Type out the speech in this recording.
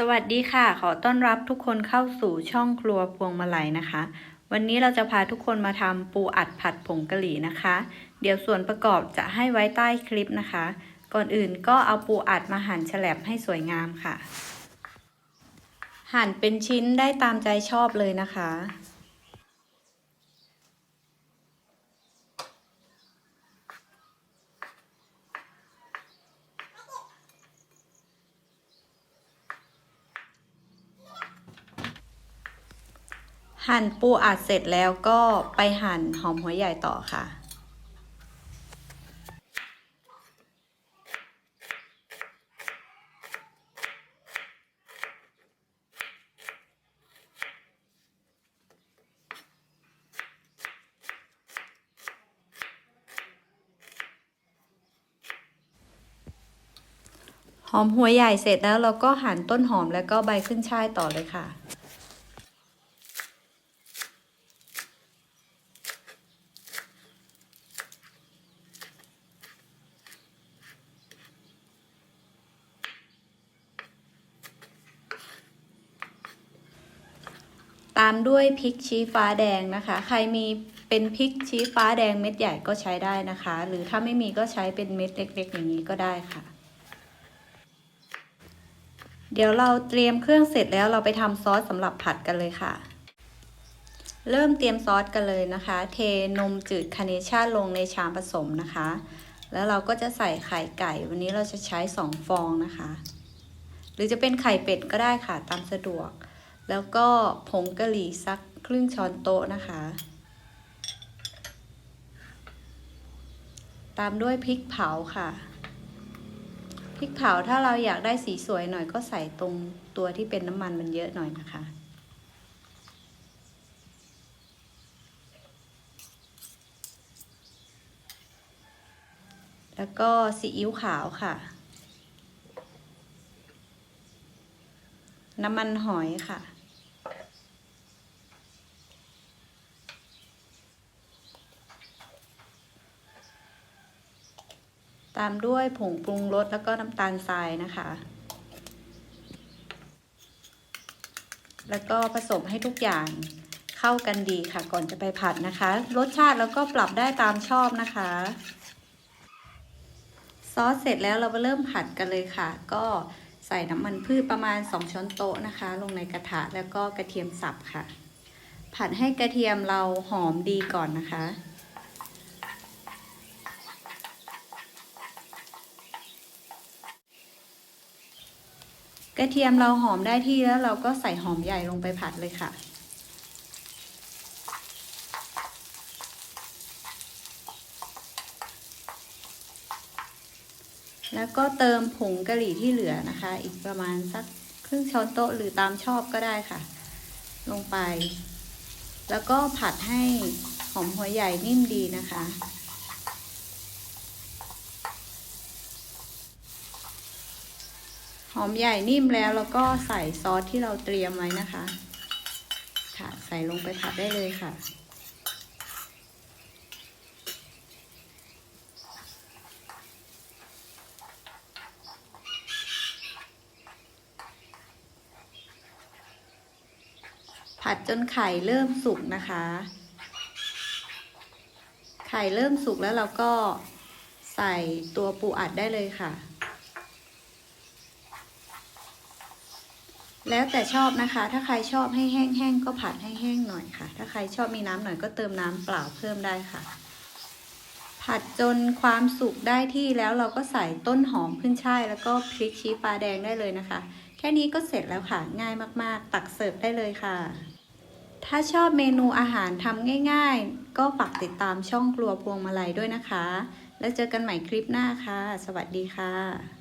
สวัสดีค่ะ ขอต้อนรับทุกคนเข้าสู่ช่องครัวพวงมาลัยนะคะ วันนี้เราจะพาทุกคนมาทำปูอัดผัดผงกะหรี่นะคะ เดี๋ยวส่วนประกอบจะให้ไว้ใต้คลิปนะคะ ก่อนอื่นก็เอาปูอัดมาหั่นแฉลบให้สวยงามค่ะ หั่นเป็นชิ้นได้ตามใจชอบเลยนะคะ หั่นปูอัดเสร็จแล้วก็ไปหั่นหอมหัวใหญ่ต่อค่ะ หอมหัวใหญ่เสร็จแล้วเราก็หั่นต้นหอมแล้วก็ใบขึ้นช่ายต่อเลยค่ะ ตามด้วยพริกชี้ฟ้าแดงนะคะ ใครมีเป็นพริกชี้ฟ้าแดงเม็ดใหญ่ก็ใช้ได้นะคะ หรือถ้าไม่มีก็ใช้เป็นเม็ดเล็ก ๆ อย่างนี้ก็ได้ค่ะ เดี๋ยวเราเตรียมเครื่องเสร็จแล้วเราไปทำซอสสำหรับผัดกันเลยค่ะ เริ่มเตรียมซอสกันเลยนะคะ เทนมจืดคาเนชั่นลงในชามผสมนะคะ แล้วเราก็จะใส่ไข่ไก่ วันนี้เราจะใช้สองฟองนะคะ หรือจะเป็นไข่เป็ดก็ได้ค่ะตามสะดวก แล้วก็ผงกะหรี่สักครึ่งช้อนโต๊ะนะคะ ตามด้วยพริกเผาค่ะพริกเผาถ้าเราอยากได้สีสวยหน่อยก็ใส่ตรงตัวที่เป็นน้ำมันมันเยอะหน่อยนะคะ แล้วก็ซีอิ๊วขาวค่ะ น้ำมันหอยค่ะ ตามด้วยผงปรุงรสแล้วก็น้ำตาลทรายนะคะ แล้วก็ผสมให้ทุกอย่างเข้ากันดีค่ะ ก่อนจะไปผัดนะคะ รสชาติแล้วก็ปรับได้ตามชอบนะคะ ซอสเสร็จแล้วเรามาเริ่มผัดกันเลยค่ะ ก็ใส่น้ำมันพืชประมาณ 2 ช้อนโต๊ะนะคะ ลงในกระทะแล้วก็กระเทียมสับค่ะ ผัดให้กระเทียมเราหอมดีก่อนนะคะ กระเทียมเราหอมได้ที่แล้วเราก็ใส่หอมใหญ่ลงไปผัดเลยค่ะ แล้วก็เติมผงกะหรี่ที่เหลือนะคะ อีกประมาณสักครึ่งช้อนโต๊ะหรือตามชอบก็ได้ค่ะ ลงไป แล้วก็ผัดให้หอมหัวใหญ่นิ่มดีนะคะ หอมใหญ่นิ่มแล้วแล้วก็ใส่ซอสที่เราเตรียมไว้นะคะ ค่ะใส่ลงไปผัดได้เลยค่ะ ผัดจนไข่เริ่มสุกนะคะ ไข่เริ่มสุกแล้วเราก็ใส่ตัวปูอัดได้เลยค่ะ แล้วแต่ชอบนะคะ ถ้าใครชอบให้แห้งๆก็ผัดให้แห้งหน่อยค่ะ ถ้าใครชอบมีน้ำหน่อยก็เติมน้ำเปล่าเพิ่มได้ค่ะ ผัดจนความสุกได้ที่แล้วเราก็ใส่ต้นหอมขึ้นช่ายแล้วก็พริกชี้ปลาแดงได้เลยนะคะ แค่นี้ก็เสร็จแล้วค่ะ ง่ายมากๆ ตักเสิร์ฟได้เลยค่ะ ถ้าชอบเมนูอาหารทำง่าย ๆ ก็ฝากติดตามช่องครัวพวงมาลัยด้วยนะคะ แล้วเจอกันใหม่คลิปหน้าค่ะ สวัสดีค่ะ